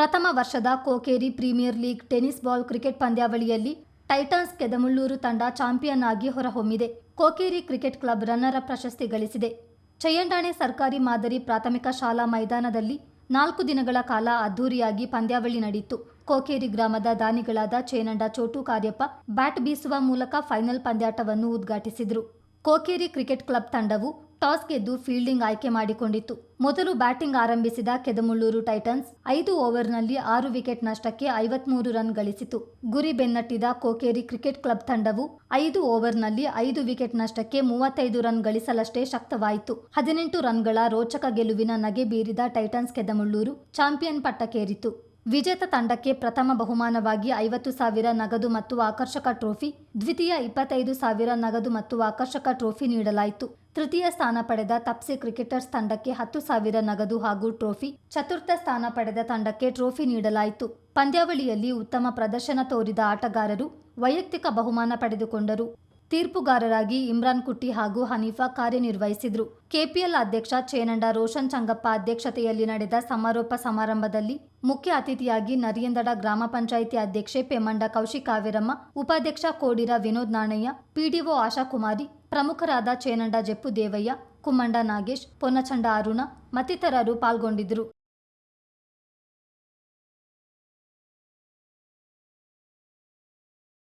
ಪ್ರಥಮ ವರ್ಷದ Kokeri premier league tennis ball cricket ಪಂದ್ಯಾವಳಿಯಲ್ಲಿ ಟೈಟನ್ಸ್ ಕೆದಮುಳ್ಳೂರು ತಂಡ ಚಾಂಪಿಯನ್ ಆಗಿ ಹೊರಹೊಮ್ಮಿದೆ. ಕೋಕೇರಿ ಕ್ರಿಕೆಟ್ ಕ್ಲಬ್ ರನ್ನರ ಪ್ರಶಸ್ತಿ ಗಳಿಸಿದೆ. ಚಯ್ಯಂಡಾಣೆ ಸರ್ಕಾರಿ ಮಾದರಿ ಪ್ರಾಥಮಿಕ ಶಾಲಾ ಮೈದಾನದಲ್ಲಿ ನಾಲ್ಕು ದಿನಗಳ ಕಾಲ ಅದ್ದೂರಿಯಾಗಿ ಪಂದ್ಯಾವಳಿ ನಡೆಯಿತು. ಕೋಕೇರಿ ಗ್ರಾಮದ ದಾನಿಗಳಾದ ಚೇನಂಡ ಚೋಟು ಕಾರ್ಯಪ್ಪ ಬ್ಯಾಟ್ ಬೀಸುವ ಮೂಲಕ ಫೈನಲ್ ಪಂದ್ಯಾಟವನ್ನು ಉದ್ಘಾಟಿಸಿದರು. ಕೋಕೇರಿ ಕ್ರಿಕೆಟ್ ಕ್ಲಬ್ ತಂಡವು ಟಾಸ್ ಗೆದ್ದು ಫೀಲ್ಡಿಂಗ್ ಆಯ್ಕೆ ಮಾಡಿಕೊಂಡಿತ್ತು. ಮೊದಲು ಬ್ಯಾಟಿಂಗ್ ಆರಂಭಿಸಿದ ಕೆದಮುಳ್ಳೂರು ಟೈಟನ್ಸ್ ಐದು ಓವರ್ನಲ್ಲಿ ಆರು ವಿಕೆಟ್ ನಷ್ಟಕ್ಕೆ ಐವತ್ಮೂರು ರನ್ ಗಳಿಸಿತು. ಗುರಿ ಬೆನ್ನಟ್ಟಿದ ಕೋಕೇರಿ ಕ್ರಿಕೆಟ್ ಕ್ಲಬ್ ತಂಡವು ಐದು ಓವರ್ನಲ್ಲಿ ಐದು ವಿಕೆಟ್ ನಷ್ಟಕ್ಕೆ ಮೂವತ್ತೈದು ರನ್ ಗಳಿಸಲಷ್ಟೇ ಶಕ್ತವಾಯಿತು. ಹದಿನೆಂಟು ರನ್ಗಳ ರೋಚಕ ಗೆಲುವಿನ ನಗೆ ಬೀರಿದ ಟೈಟನ್ಸ್ ಕೆದಮುಳ್ಳೂರು ಚಾಂಪಿಯನ್ ಪಟ್ಟಕ್ಕೇರಿತು. ವಿಜೇತ ತಂಡಕ್ಕೆ ಪ್ರಥಮ ಬಹುಮಾನವಾಗಿ ಐವತ್ತು ಸಾವಿರ ನಗದು ಮತ್ತು ಆಕರ್ಷಕ ಟ್ರೋಫಿ, ದ್ವಿತೀಯ ಇಪ್ಪತ್ತೈದು ಸಾವಿರ ನಗದು ಮತ್ತು ಆಕರ್ಷಕ ಟ್ರೋಫಿ ನೀಡಲಾಯಿತು. ತೃತೀಯ ಸ್ಥಾನ ಪಡೆದ ತಪ್ಸಿ ಕ್ರಿಕೆಟರ್ಸ್ ತಂಡಕ್ಕೆ ಹತ್ತು ಸಾವಿರ ನಗದು ಹಾಗೂ ಟ್ರೋಫಿ, ಚತುರ್ಥ ಸ್ಥಾನ ಪಡೆದ ತಂಡಕ್ಕೆ ಟ್ರೋಫಿ ನೀಡಲಾಯಿತು. ಪಂದ್ಯಾವಳಿಯಲ್ಲಿ ಉತ್ತಮ ಪ್ರದರ್ಶನ ತೋರಿದ ಆಟಗಾರರು ವೈಯಕ್ತಿಕ ಬಹುಮಾನ ಪಡೆದುಕೊಂಡರು. ತೀರ್ಪುಗಾರರಾಗಿ ಇಮ್ರಾನ್ ಕುಟ್ಟಿ ಹಾಗೂ ಹನೀಫಾ ಕಾರ್ಯನಿರ್ವಹಿಸಿದ್ರು. ಕೆಪಿಎಲ್ ಅಧ್ಯಕ್ಷ ಚೇನಂಡ ರೋಷನ್ ಚಂಗಪ್ಪ ಅಧ್ಯಕ್ಷತೆಯಲ್ಲಿ ನಡೆದ ಸಮಾರೋಪ ಸಮಾರಂಭದಲ್ಲಿ ಮುಖ್ಯ ಅತಿಥಿಯಾಗಿ ನರಿಯಂದಡ ಗ್ರಾಮ ಪಂಚಾಯಿತಿ ಅಧ್ಯಕ್ಷೆ ಪೆಮ್ಮಂಡ ಕೌಶಿಕ್ ಕಾವೇರಮ್ಮ, ಉಪಾಧ್ಯಕ್ಷ ಕೋಡಿರ ವಿನೋದ್ ನಾಣಯ್ಯ, ಪಿಡಿಒ ಆಶಾಕುಮಾರಿ, ಪ್ರಮುಖರಾದ ಚೇನಂಡ ಜೆಪ್ಪು ದೇವಯ್ಯ, ಕುಮ್ಮಂಡ ನಾಗೇಶ್, ಪೊನ್ನಚಂಡ ಅರುಣ ಮತ್ತಿತರರು ಪಾಲ್ಗೊಂಡಿದ್ದರು.